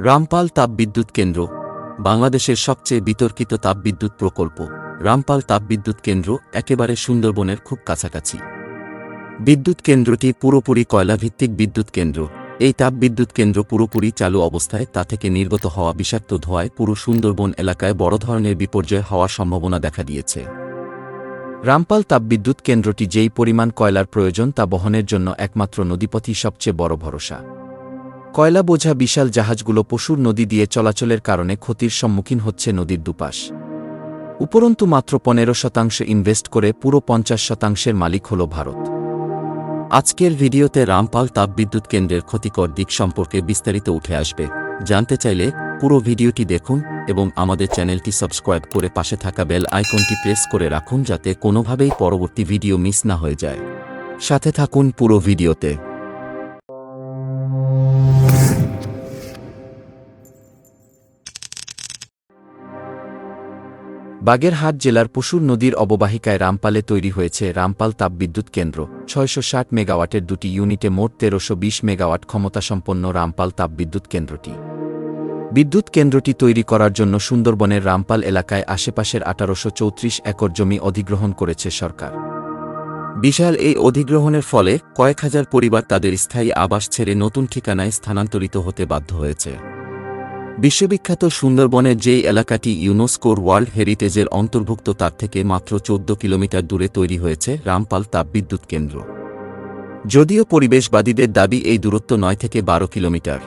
রামপাল তাপবিদ্যুৎ কেন্দ্র, বাংলাদেশের সবচেয়ে বিতর্কিত তাপবিদ্যুৎ প্রকল্প। রামপাল তাপবিদ্যুৎ কেন্দ্র একেবারে সুন্দরবনের খুব কাছাকাছি। বিদ্যুৎ কেন্দ্রটি পুরোপুরি কয়লাভিত্তিক বিদ্যুৎ কেন্দ্র। এই তাপবিদ্যুৎ কেন্দ্র পুরোপুরি চালু অবস্থায় তা থেকে নির্গত হওয়া বিষাক্ত ধোঁয়ায় পুরো সুন্দরবন এলাকায় বড় ধরনের বিপর্যয় হওয়ার সম্ভাবনা দেখা দিয়েছে। রামপাল তাপবিদ্যুৎ কেন্দ্রটি যেই পরিমাণ কয়লার প্রয়োজন তা বহনের জন্য একমাত্র নদীপথই সবচেয়ে বড় ভরসা। কয়লা বোঝা বিশাল জাহাজগুলো পশুর নদী দিয়ে চলাচলের কারণে ক্ষতির সম্মুখীন হচ্ছে নদীর দুপাশ। উপরন্তু মাত্র পনেরো শতাংশ ইনভেস্ট করে পুরো পঞ্চাশ শতাংশের মালিক হল ভারত। আজকের ভিডিওতে রামপাল তাপবিদ্যুৎ কেন্দ্রের ক্ষতিকর দিক সম্পর্কে বিস্তারিত উঠে আসবে। জানতে চাইলে পুরো ভিডিওটি দেখুন এবং আমাদের চ্যানেলটি সাবস্ক্রাইব করে পাশে থাকা বেল আইকনটি প্রেস করে রাখুন যাতে কোনোভাবেই পরবর্তী ভিডিও মিস না হয়ে যায়। সাথে থাকুন পুরো ভিডিওতে। বাগেরহাট জেলার পশুর নদীর অববাহিকায় রামপালে তৈরি হয়েছে রামপাল তাপবিদ্যুৎ কেন্দ্র। ছয়শো ষাট মেগাওয়াটের দুটি ইউনিটে মোট তেরোশো বিশ মেগাওয়াট ক্ষমতাসম্পন্ন রামপাল তাপবিদ্যুৎ কেন্দ্রটি। বিদ্যুৎ কেন্দ্রটি তৈরি করার জন্য সুন্দরবনের রামপাল এলাকায় আশেপাশের আঠারোশো চৌত্রিশ একর জমি অধিগ্রহণ করেছে সরকার। বিশাল এই অধিগ্রহণের ফলে কয়েক হাজার পরিবার তাদের স্থায়ী আবাস ছেড়ে নতুন ঠিকানায় স্থানান্তরিত হতে বাধ্য হয়েছে। বিশ্ববিখ্যাত সুন্দরবনের যেই এলাকাটি ইউনেস্কোর ওয়ার্ল্ড হেরিটেজের অন্তর্ভুক্ত, তার থেকে মাত্র চোদ্দ কিলোমিটার দূরে তৈরি হয়েছে রামপাল তাপবিদ্যুৎ কেন্দ্র। যদিও পরিবেশবাদীদের দাবি এই দূরত্ব নয় থেকে বারো কিলোমিটার।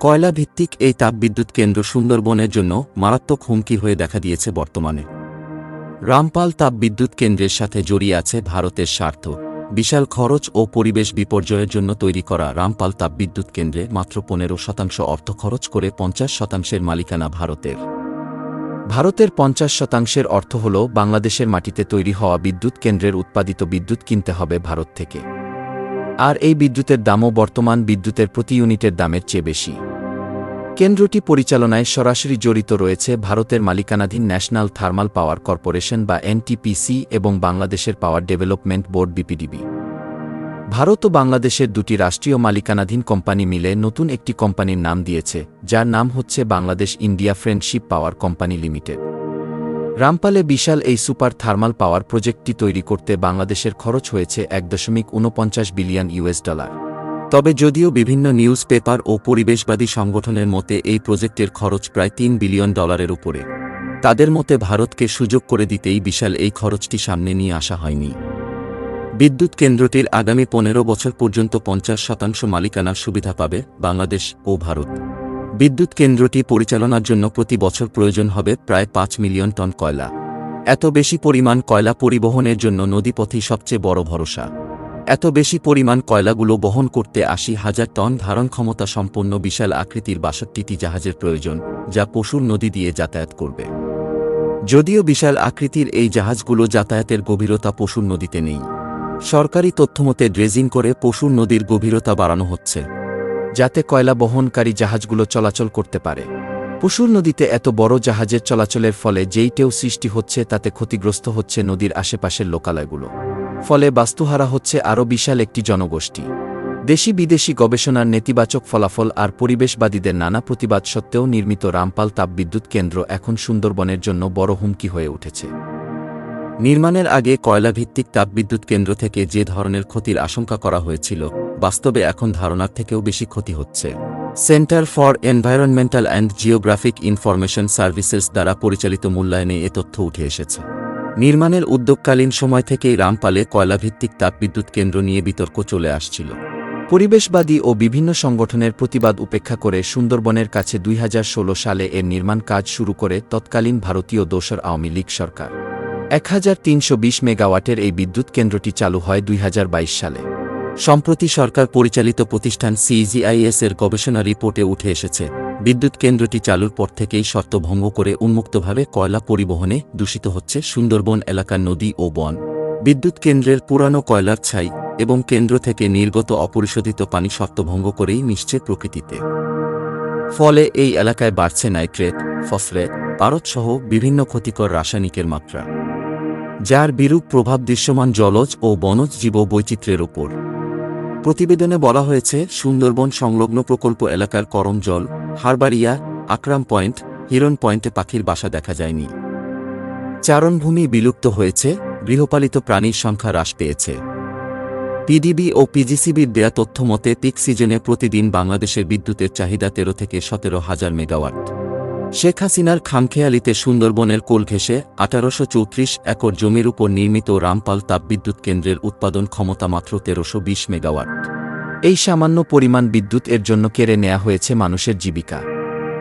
কয়লা ভিত্তিক এই তাপবিদ্যুৎ কেন্দ্র সুন্দরবনের জন্য মারাত্মক হুমকি হয়ে দেখা দিয়েছে বর্তমানে। রামপাল তাপবিদ্যুৎ কেন্দ্রের সাথে জড়িয়ে আছে ভারতের স্বার্থ। বিশাল খরচ ও পরিবেশ বিপর্যয়ের জন্য তৈরি করা রামপাল তাপবিদ্যুৎ কেন্দ্রে মাত্র পনেরো শতাংশ অর্থ খরচ করে পঞ্চাশ শতাংশের মালিকানা ভারতের। ভারতের পঞ্চাশ শতাংশের অর্থ হল বাংলাদেশের মাটিতে তৈরি হওয়া বিদ্যুৎ কেন্দ্রের উৎপাদিত বিদ্যুৎ কিনতে হবে ভারত থেকে। আর এই বিদ্যুতের দামও বর্তমান বিদ্যুতের প্রতি ইউনিটের দামের চেয়ে বেশি। কেন্দ্রটি পরিচালনায় সরাসরি জড়িত রয়েছে ভারতের মালিকানাধীন ন্যাশনাল থার্মাল পাওয়ার কর্পোরেশন বা এনটিপিসি এবং বাংলাদেশের power development board BPDB. Bharat ও বাংলাদেশের দুটি রাষ্ট্রীয় মালিকানাধীন কোম্পানি মিলে নতুন একটি কোম্পানির নাম দিয়েছে, যার নাম হচ্ছে Bangladesh India friendship power company limited. রামপালে বিশাল এই সুপার থার্মাল পাওয়ার প্রজেক্টটি তৈরি করতে বাংলাদেশের খরচ হয়েছে এক দশমিক ঊনপঞ্চাশ বিলিয়ন ইউএস ডলার। তবে যদিও বিভিন্ন নিউজ পেপার ও পরিবেশবাদী সংগঠনের মতে এই প্রজেক্টের খরচ প্রায় তিন বিলিয়ন ডলারের উপরে। তাদের মতে ভারতকে সুযোগ করে দিতেই বিশাল এই খরচটি সামনে নিয়ে আসা হয়নি। বিদ্যুৎ কেন্দ্রটির আগামী পনেরো বছর পর্যন্ত পঞ্চাশ শতাংশ মালিকানার সুবিধা পাবে বাংলাদেশ ও ভারত। বিদ্যুৎ কেন্দ্রটি পরিচালনার জন্য প্রতি বছর প্রয়োজন হবে প্রায় পাঁচ মিলিয়ন টন কয়লা। এত বেশি পরিমাণ কয়লা পরিবহনের জন্য নদীপথই সবচেয়ে বড় ভরসা। এত বেশি পরিমাণ কয়লাগুলো বহন করতে আশি হাজার টন ধারণ ক্ষমতা সম্পন্ন বিশাল আকৃতির বাষট্টিটি জাহাজের প্রয়োজন, যা পশুর নদী দিয়ে যাতায়াত করবে। যদিও বিশাল আকৃতির এই জাহাজগুলো যাতায়াতের গভীরতা পশুর নদীতে নেই। সরকারি তথ্যমতে ড্রেজিং করে পশুর নদীর গভীরতা বাড়ানো হচ্ছে, যাতে কয়লা বহনকারী জাহাজগুলো চলাচল করতে পারে। পশুর নদীতে এত বড় জাহাজের চলাচলের ফলে যেই টেউ সৃষ্টি হচ্ছে তাতে ক্ষতিগ্রস্ত হচ্ছে নদীর আশেপাশের লোকালয়গুলো। ফলে বাস্তুহারা হচ্ছে আরও বিশাল একটি জনগোষ্ঠী। দেশি বিদেশি গবেষণার নেতিবাচক ফলাফল আর পরিবেশবাদীদের নানা প্রতিবাদ সত্ত্বেও নির্মিত রামপাল তাপবিদ্যুৎ কেন্দ্র এখন সুন্দরবনের জন্য বড় হুমকি হয়ে উঠেছে। নির্মাণের আগে কয়লাভিত্তিক তাপবিদ্যুৎ কেন্দ্র থেকে যে ধরনের ক্ষতির আশঙ্কা করা হয়েছিল, বাস্তবে এখন ধারণার থেকেও বেশি ক্ষতি হচ্ছে। Centre for environmental and geographic information services দ্বারা পরিচালিত মূল্যায়নে এ তথ্য উঠে এসেছে। নির্মাণের উদ্যোগকালীন সময় থেকেই রামপালে কয়লাভিত্তিক তাপবিদ্যুৎ কেন্দ্র নিয়ে বিতর্ক চলে আসছিল। পরিবেশবাদী ও বিভিন্ন সংগঠনের প্রতিবাদ উপেক্ষা করে সুন্দরবনের কাছে দুই হাজার ষোলো সালে এর নির্মাণ কাজ শুরু করে তৎকালীন ভারতীয় দোসর আওয়ামী লীগ সরকার। এক মেগাওয়াটের এই বিদ্যুৎ কেন্দ্রটি চালু হয় দুই হাজার বাইশ সালে। সম্প্রতি সরকার পরিচালিত প্রতিষ্ঠান সিজিআইএস এর গবেষণা রিপোর্টে উঠে এসেছে বিদ্যুৎ কেন্দ্রটি চালুর পর থেকেই শর্ত ভঙ্গ করে উন্মুক্তভাবে কয়লা পরিবহনে দূষিত হচ্ছে সুন্দরবন এলাকার নদী ও বন। বিদ্যুৎ কেন্দ্রের পুরানো কয়লার ছাই এবং কেন্দ্র থেকে নির্গত অপরিশোধিত পানি শর্তভঙ্গ করেই মিশছে প্রকৃতিতে। ফলে এই এলাকায় বাড়ছে নাইট্রেট, ফসফেট, পারদসহ বিভিন্ন ক্ষতিকর রাসায়নিকের মাত্রা, যার বিরূপ প্রভাব দৃশ্যমান জলজ ও বনজ জীব বৈচিত্র্যের ওপর। প্রতিবেদনে বলা হয়েছে, সুন্দরবন সংলগ্ন প্রকল্প এলাকার করমজল হারবাড়িয়া আকরাম পয়েন্ট হিরন পয়েন্টে পাখির বাসা দেখা যায়নি। চারণভূমি বিলুপ্ত হয়েছে, গৃহপালিত প্রাণীর সংখ্যা হ্রাস পেয়েছে। পিডিবি ও পিজিসিবির দেয়া তথ্য মতে, পিক সিজনে প্রতিদিন বাংলাদেশের বিদ্যুতের চাহিদা তেরো থেকে সতেরো হাজার মেগাওয়াট। শেখ হাসিনার খামখেয়ালিতে সুন্দরবনের কোল ঘেঁষে আঠারোশো চৌত্রিশ একর জমির উপর নির্মিত রামপাল তাপবিদ্যুৎ কেন্দ্রের উৎপাদন ক্ষমতা মাত্র তেরোশো বিশ মেগাওয়াট। এই সামান্য পরিমাণ বিদ্যুৎ এর জন্য কেড়ে নেওয়া হয়েছে মানুষের জীবিকা।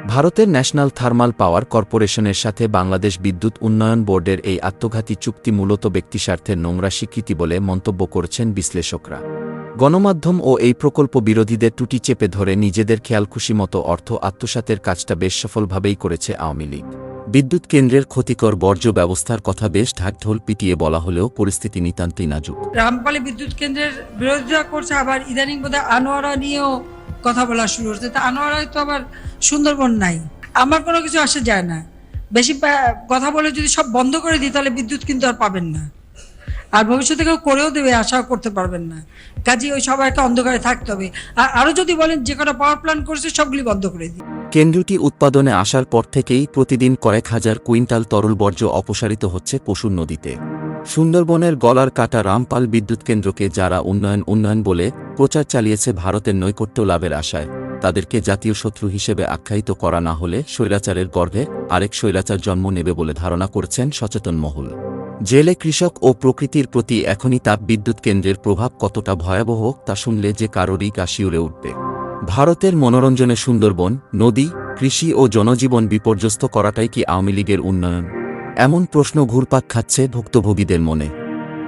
ভারতের ন্যাশনাল থার্মাল পাওয়ার কর্পোরেশনের সাথে বাংলাদেশ বিদ্যুৎ উন্নয়ন বোর্ডের এই আত্মঘাতী চুক্তি মূলত ব্যক্তিস্বার্থের নোংরা স্বীকৃতি বলে মন্তব্য করছেন বিশ্লেষকরা। গণমাধ্যম ও এই প্রকল্প বিরোধীদের টুটি চেপে ধরে নিজেদের খেয়ালখুশি মতো অর্থ আত্মসাতের কাজটা বেশ সফলভাবেই করেছে আওয়ামী লীগ। বিদ্যুৎ কেন্দ্রের ক্ষতিকর বর্জ্য ব্যবস্থার কথা বেশ ঢাকঢোল পিটিয়ে বলা হলেও পরিস্থিতি নিতান্তই নাজুক। রামপালে বিদ্যুৎ কেন্দ্রের বিরোধিতা করছে, আবার ইদানিং বোধহয় আনোয়ারা নিয়েও কথা বলা শুরু হচ্ছে তা আনোয়ারায় তো আবার সুন্দরবন নাই। আমার কোনো কিছু আসে যায় না। বেশি কথা বলে যদি সব বন্ধ করে দিই, তাহলে বিদ্যুৎ কিন্তু আর পাবেন না। আর ভবিষ্যতে কেউ করেও দেবে আশা করতে পারবেন না। কাজে ওই সবাইকে অন্ধকারে থাকতে হবে। আর আরও যদি বলেন যে কটা পাওয়ার প্ল্যান্ট করেছে, সবগুলি বন্ধ করে দিই কেন্দ্রটি উৎপাদনে আসার পর থেকেই প্রতিদিন কয়েক হাজার কুইন্টাল তরল বর্জ্য অপসারিত হচ্ছে পশুর নদীতে। সুন্দরবনের গলার কাটা রামপাল বিদ্যুৎ কেন্দ্রকে যারা উন্নয়ন উন্নয়ন বলে প্রচার চালিয়েছে ভারতের নৈকট্য লাভের আশায়, তাদেরকে জাতীয় শত্রু হিসেবে আখ্যায়িত করা না হলে স্বৈরাচারের গর্ভে আরেক স্বৈরাচার জন্ম নেবে বলে ধারণা করছেন সচেতন মহল। জেলে কৃষক ও প্রকৃতির প্রতি এখনই তাপ বিদ্যুৎ কেন্দ্রের প্রভাব কতটা ভয়াবহ, তা শুনলে যে কারোরই কাশিউরে উঠবে। ভারতের মনোরঞ্জনে সুন্দরবন, নদী, কৃষি ও জনজীবন বিপর্যস্ত করাটাই কি আওয়ামী লীগের উন্নয়ন? এমন প্রশ্ন ঘুরপাক খাচ্ছে ভুক্তভোগীদের মনে।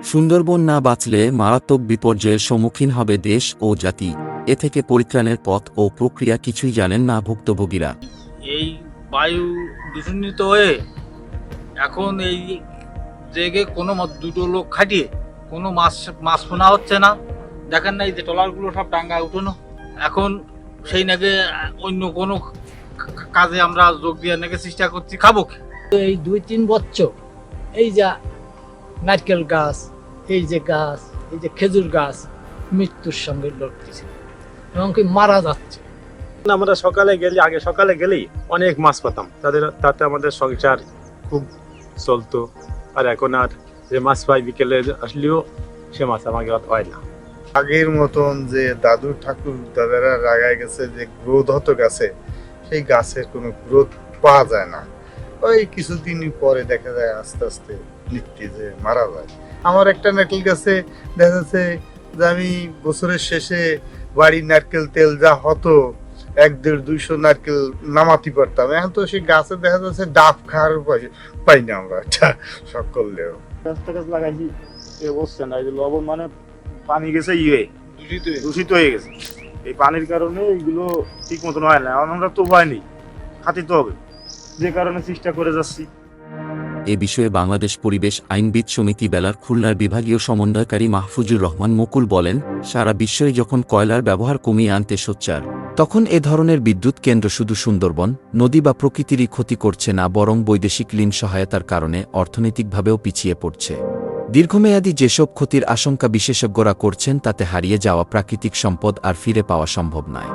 সুন্দরবন না বাঁচলে মারাত্মক বিপর্যয়ের সম্মুখীন হবে দেশ ও জাতি। এ থেকে পরিত্রাণের পথ ও প্রক্রিয়া কিছুই জানেন না ভুক্তভোগীরা। এই বায়ু দূষণিত হয়ে এখন এই জেগে কোনো মত- দুটো লোক খাটিয়ে কোনো মাছ মাছ ফোনা হচ্ছে না। দেখেন না এই যে ট্রলারগুলো সব ডাঙ্গা উঠোনো। এখন সেই নাকি অন্য কোনো কাজে আমরা যোগ দিয়ে নাকি চেষ্টা করছি। খাব কি? এই দুই তিন বছর এই যা নারকেল গাছ এই যে গাছ এই যে খেজুর গাছ মৃত্যুর সঙ্গে লড়তেছে। এবং কি মারা যাচ্ছে। আমরা সকালে গেলে আগে সকালে গেলেই অনেক মাছ পেতাম। তাদের তাতে আমাদের সংসার খুব চলতো। আর এখন আর যে মাছ পাই বিকেলে আসলেও সে মাছ আমাকে হয় না। আগের মতন যে দাদু ঠাকুর দাদারা লাগায় গেছে যে গ্রোথ হতো গাছে, সেই গাছের কোনো গ্রোথ পাওয়া যায় না। ওই কিছুদিন পরে দেখা যায় আস্তে আস্তে নিত্যি যে মারা যায়। আমার একটা নারকেল গাছে দেখা যাচ্ছে যে আমি বছরের শেষে বাড়ির নারকেল তেল যা হতো এক দেড় দুইশো নারকেল নামাতে পারতাম এখন তো সেই গাছে দেখা যাচ্ছে ডাব খাওয়ার পাই- পাই না আমরা। এটা সব করলেও। রাস্তা গাছ লাগাইছি এ বসছে না এই যে লবণ মানে পানি গেছে ইয়ে দূষিত হয়ে গেছে। এই পানির কারণে এইগুলো ঠিক মতন হয় না এখন আমরা তো উপায় নেই খাতিতে হবে। যে কারণে চেষ্টা করে যাচ্ছি। এ বিষয়ে বাংলাদেশ পরিবেশ আইনবিদ সমিতি বেলার খুলনার বিভাগীয় সমন্বয়কারী মাহফুজুর রহমান মুকুল বলেন সারা বিশ্বই যখন কয়লার ব্যবহার কমিয়ে আনতে সোচ্চার। তখন এ ধরনের বিদ্যুৎ কেন্দ্র শুধু সুন্দরবন, নদী বা প্রকৃতিরই ক্ষতি করছে না, বরং বৈদেশিক ঋণ সহায়তার কারণে অর্থনৈতিকভাবেও পিছিয়ে পড়ছে। দীর্ঘমেয়াদী যেসব ক্ষতির আশঙ্কা বিশেষজ্ঞরা করছেন, তাতে হারিয়ে যাওয়া প্রাকৃতিক সম্পদ আর ফিরে পাওয়া সম্ভব নয়।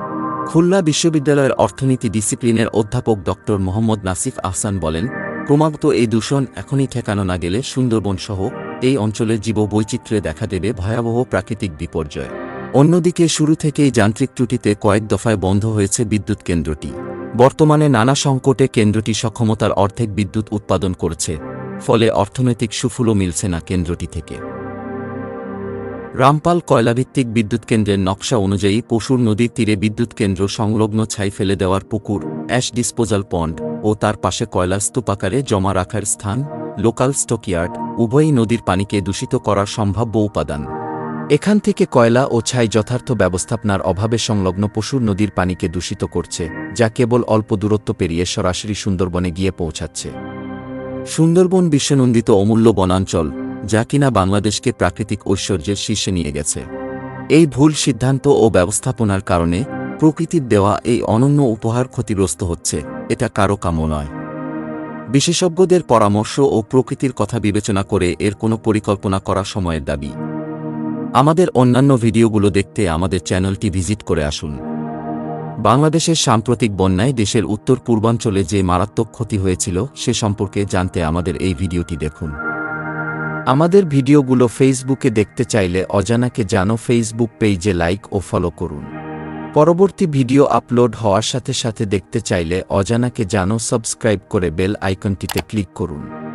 খুলনা বিশ্ববিদ্যালয়ের অর্থনীতি ডিসিপ্লিনের অধ্যাপক ড. মোহাম্মদ নাসিফ আহসান বলেন, ক্রমাগত এই দূষণ এখনই ঠেকানো না গেলে সুন্দরবন সহ এই অঞ্চলের জীববৈচিত্র্যে দেখা দেবে ভয়াবহ প্রাকৃতিক বিপর্যয়। অন্যদিকে শুরু থেকেই যান্ত্রিক ত্রুটিতে কয়েক দফায় বন্ধ হয়েছে বিদ্যুৎ কেন্দ্রটি। বর্তমানে নানা সংকটে কেন্দ্রটি সক্ষমতার অর্ধেক বিদ্যুৎ উৎপাদন করছে, ফলে অর্থনৈতিক সুফলও মিলছে না কেন্দ্রটি থেকে। রামপাল কয়লাভিত্তিক বিদ্যুৎ কেন্দ্রের নকশা অনুযায়ী পশুর নদীর তীরে বিদ্যুৎ কেন্দ্র সংলগ্ন ছাই ফেলে দেওয়ার পুকুর, অ্যাশ ডিসপোজাল পন্ড ও তার পাশে কয়লার স্তূপাকারে জমা রাখার স্থান, লোকাল স্টকইয়ার্ড, উভয়ই নদীর পানিকে দূষিত করার সম্ভাব্য উপাদান। এখান থেকে কয়লা ও ছাই যথার্থ ব্যবস্থাপনার অভাবে সংলগ্ন পশুর নদীর পানিকে দূষিত করছে, যা কেবল অল্প দূরত্ব পেরিয়ে সরাসরি সুন্দরবনে গিয়ে পৌঁছাচ্ছে। সুন্দরবন বিশ্বনন্দিত অমূল্য বনাঞ্চল, যা কিনা বাংলাদেশকে প্রাকৃতিক ঐশ্বর্যের শীর্ষে নিয়ে গেছে। এই ভুল সিদ্ধান্ত ও ব্যবস্থাপনার কারণে প্রকৃতির দেওয়া এই অনন্য উপহার ক্ষতিগ্রস্ত হচ্ছে, এটা কারও কাম্য নয়। বিশেষজ্ঞদের পরামর্শ ও প্রকৃতির কথা বিবেচনা করে এর কোনো পরিকল্পনা করা সময়ের দাবি। আমাদের অন্যান্য ভিডিওগুলো দেখতে আমাদের চ্যানেলটি ভিজিট করে আসুন। বাংলাদেশের সাম্প্রতিক বন্যায় দেশের উত্তর পূর্বাঞ্চলে যে মারাত্মক ক্ষতি হয়েছিল, সে সম্পর্কে জানতে আমাদের এই ভিডিওটি দেখুন। আমাদের ভিডিওগুলো ফেসবুকে দেখতে চাইলে অজানাকে জানো ফেসবুক পেজে লাইক ও ফলো করুন। পরবর্তী ভিডিও আপলোড হওয়ার সাথে সাথে দেখতে চাইলে অজানাকে জানো সাবস্ক্রাইব করে বেল আইকনটিতে ক্লিক করুন।